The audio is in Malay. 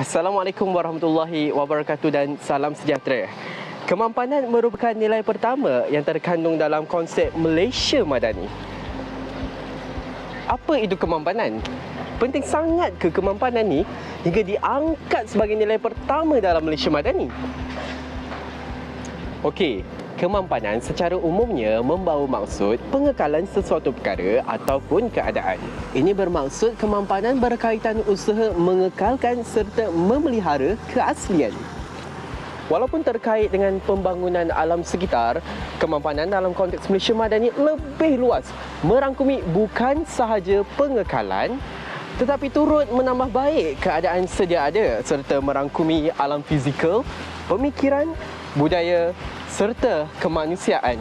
Assalamualaikum warahmatullahi wabarakatuh dan salam sejahtera. Kemampanan merupakan nilai pertama yang terkandung dalam konsep Malaysia Madani. Apa itu kemampanan? Penting sangat ke kemampanan ni hingga diangkat sebagai nilai pertama dalam Malaysia Madani? Okey, kemampanan secara umumnya membawa maksud pengekalan sesuatu perkara ataupun keadaan. Ini bermaksud kemampanan berkaitan usaha mengekalkan serta memelihara keaslian. Walaupun terkait dengan pembangunan alam sekitar, kemampanan dalam konteks Malaysia Madani lebih luas, merangkumi bukan sahaja pengekalan tetapi turut menambah baik keadaan sedia ada serta merangkumi alam fizikal, pemikiran, budaya serta kemanusiaan.